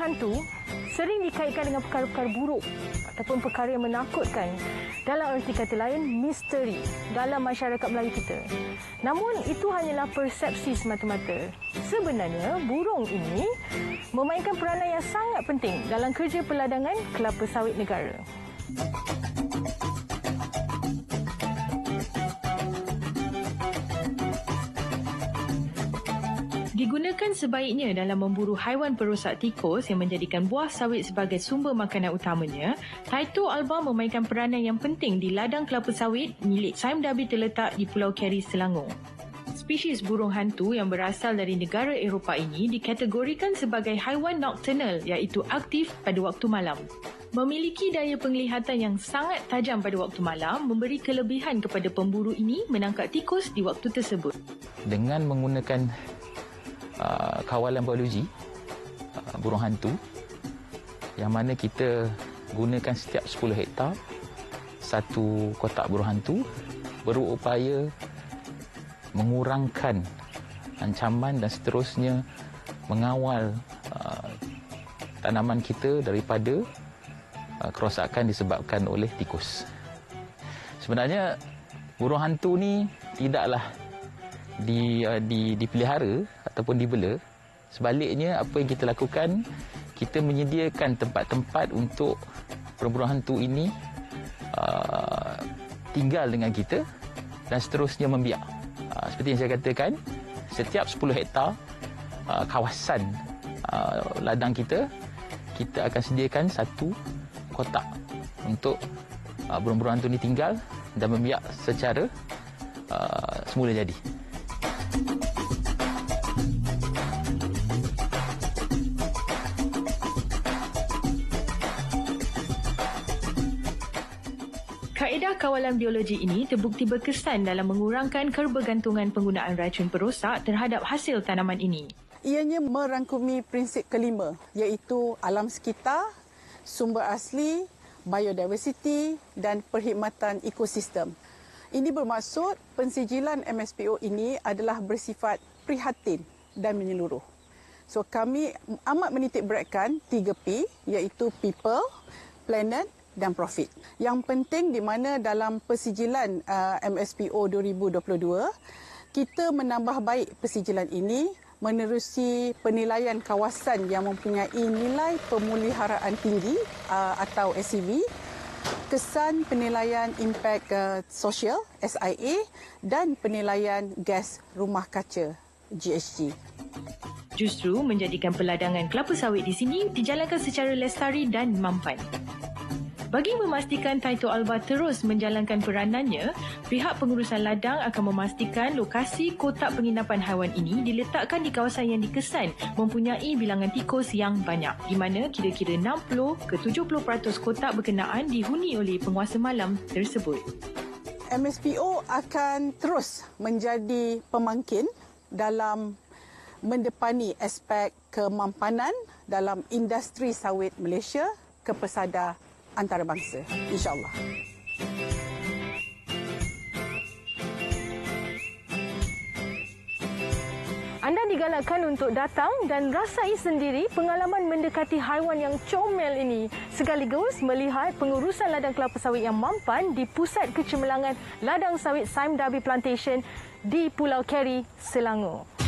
hantu sering dikaitkan dengan perkara-perkara buruk ataupun perkara yang menakutkan. Dalam erti kata lain, misteri dalam masyarakat Melayu kita. Namun, itu hanyalah persepsi semata-mata. Sebenarnya, burung ini memainkan peranan yang sangat penting dalam kerja peladangan kelapa sawit negara. Digunakan sebaiknya dalam memburu haiwan perosak tikus yang menjadikan buah sawit sebagai sumber makanan utamanya, Taito alba memainkan peranan yang penting di ladang kelapa sawit milik Saim Dabi terletak di Pulau Keri, Selangor. Spesies burung hantu yang berasal dari negara Eropah ini dikategorikan sebagai haiwan nocturnal iaitu aktif pada waktu malam. Memiliki daya penglihatan yang sangat tajam pada waktu malam memberi kelebihan kepada pemburu ini menangkap tikus di waktu tersebut. Dengan menggunakan Uh, kawalan biologi uh, burung hantu yang mana kita gunakan setiap 10 hektar satu kotak burung hantu berupaya mengurangkan ancaman dan seterusnya mengawal uh, tanaman kita daripada kerosakan disebabkan oleh tikus. Sebenarnya burung hantu ni tidaklah di, di dipelihara ataupun dibela sebaliknya apa yang kita lakukan kita menyediakan tempat-tempat untuk burung-burung hantu ini uh, tinggal dengan kita dan seterusnya membiak uh, seperti yang saya katakan setiap 10 hektar uh, kawasan uh, ladang kita kita akan sediakan satu kotak untuk uh, burung-burung hantu ini tinggal dan membiak secara uh, semula jadi. Kaedah kawalan biologi ini terbukti berkesan dalam mengurangkan kebergantungan penggunaan racun perosak terhadap hasil tanaman ini. Ianya merangkumi prinsip kelima iaitu alam sekitar, sumber asli, biodiversity dan perkhidmatan ekosistem. Ini bermaksud pensijilan MSPO ini adalah bersifat prihatin dan menyeluruh. So kami amat menitik beratkan 3P iaitu people, planet dan profit. Yang penting di mana dalam persijilan uh, MSPO 2022 kita menambah baik persijilan ini menerusi penilaian kawasan yang mempunyai nilai pemuliharaan tinggi uh, atau SCV kesan penilaian impak uh, sosial SIA dan penilaian gas rumah kaca GHG. Justru menjadikan peladangan kelapa sawit di sini dijalankan secara lestari dan mampan. Bagi memastikan Taito Alba terus menjalankan peranannya, pihak pengurusan ladang akan memastikan lokasi kotak penginapan haiwan ini diletakkan di kawasan yang dikesan mempunyai bilangan tikus yang banyak di mana kira-kira 60 ke 70% kotak berkenaan dihuni oleh penguasa malam tersebut. MSPO akan terus menjadi pemangkin dalam mendepani aspek kemampanan dalam industri sawit Malaysia ke pesada antarabangsa. Insyaallah Anda digalakkan untuk datang dan rasai sendiri pengalaman mendekati haiwan yang comel ini. Sekaligus melihat pengurusan ladang kelapa sawit yang mampan di pusat kecemerlangan ladang sawit Saim Darby Plantation di Pulau Keri, Selangor.